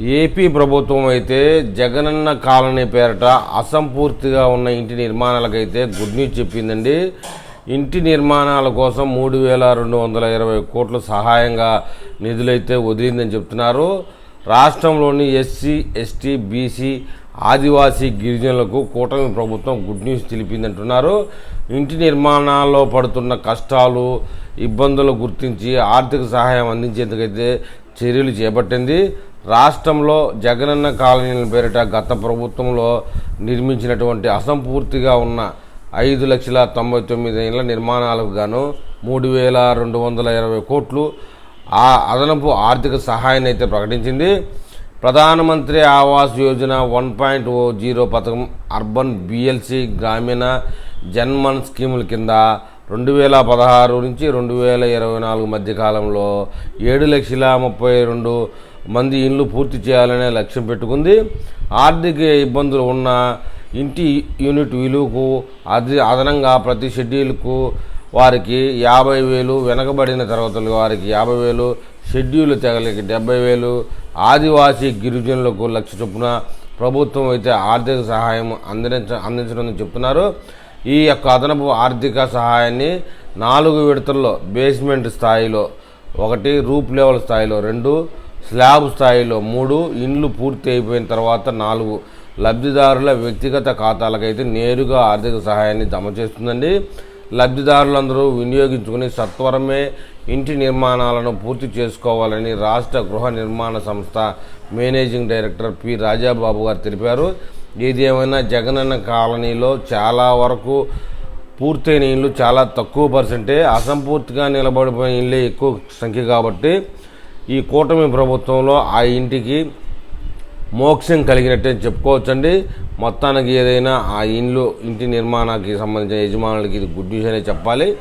AP ప్రభుత్వం అయితే Jagananna colony పేరట అసంపూర్తిగా ఉన్న ఇంటి నిర్మాణాలకైతే గుడ్ న్యూస్ చెప్పిందండి. ఇంటి నిర్మాణాల కోసం మూడు వేల రెండు వందల ఇరవై కోట్ల సహాయంగా నిధులైతే వదిలిందని చెప్తున్నారు. రాష్ట్రంలోని ఎస్సీ ఎస్టీ బీసీ ఆదివాసీ గిరిజనులకు కూటమి ప్రభుత్వం గుడ్ న్యూస్ తెలిపిందంటున్నారు. ఇంటి నిర్మాణాల్లో పడుతున్న కష్టాలు ఇబ్బందులు గుర్తించి ఆర్థిక సహాయం అందించేందుకైతే చర్యలు చేపట్టింది. రాష్ట్రంలో జగనన్న కాలనీల పేరిట గత ప్రభుత్వంలో నిర్మించినటువంటి అసంపూర్తిగా ఉన్న ఐదు లక్షల తొంభై తొమ్మిది ఇళ్ళ నిర్మాణాలకు గాను మూడు వేల రెండు వందల ఇరవై కోట్లు ఆ అదనపు ఆర్థిక సహాయాన్ని అయితే ప్రకటించింది. Pradhan Mantri Awas Yojana one point O zero పథకం అర్బన్ బిఎల్సి గ్రామీణ జన్మన్ స్కీముల కింద రెండు వేల పదహారు నుంచి రెండు వేల ఇరవై నాలుగు మధ్య కాలంలో ఏడు లక్షల ముప్పై రెండు మంది ఇండ్లు పూర్తి చేయాలనే లక్ష్యం పెట్టుకుంది. ఆర్థిక ఇబ్బందులు ఉన్న ఇంటి యూనిట్ విలువకు అది అదనంగా ప్రతి షెడ్యూల్కు వారికి యాభై వేలు వెనకబడిన తరగతుల వారికి యాభై వేలు షెడ్యూల్ తెగలకి డెబ్బై వేలు. ఆదివాసీ గిరిజనులకు లక్ష చొప్పున ప్రభుత్వం అయితే ఆర్థిక సహాయం అందించ అందించడం చెప్తున్నారు. ఈ యొక్క అదనపు ఆర్థిక సహాయాన్ని నాలుగు విడతల్లో బేస్మెంట్ స్థాయిలో ఒకటి రూప్ లెవెల్ స్థాయిలో రెండు స్లాబ్ స్థాయిలో మూడు ఇండ్లు పూర్తి అయిపోయిన తర్వాత నాలుగు లబ్ధిదారుల వ్యక్తిగత ఖాతాలకైతే నేరుగా ఆర్థిక సహాయాన్ని జమ చేస్తుందండి. లబ్ధిదారులందరూ వినియోగించుకుని సత్వరమే ఇంటి నిర్మాణాలను పూర్తి చేసుకోవాలని రాష్ట్ర గృహ నిర్మాణ సంస్థ మేనేజింగ్ డైరెక్టర్ పి రాజాబాబు గారు తెలిపారు. ఏదేమైనా ఏమైనా జగనన్న కాలనీలో చాలా వరకు పూర్తయిన ఇళ్ళు చాలా తక్కువ పర్సెంటే అసంపూర్తిగా నిలబడిపోయిన ఇళ్ళే ఎక్కువ సంఖ్య కాబట్టి ఈ కూటమి ప్రభుత్వంలో ఆ ఇంటికి మోక్షం కలిగినట్టే చెప్పుకోవచ్చండి. మొత్తానికి ఏదైనా ఆ ఇండ్లు ఇంటి నిర్మాణానికి సంబంధించిన యజమానులకి ఇది గుడ్ న్యూస్ అనే చెప్పాలి.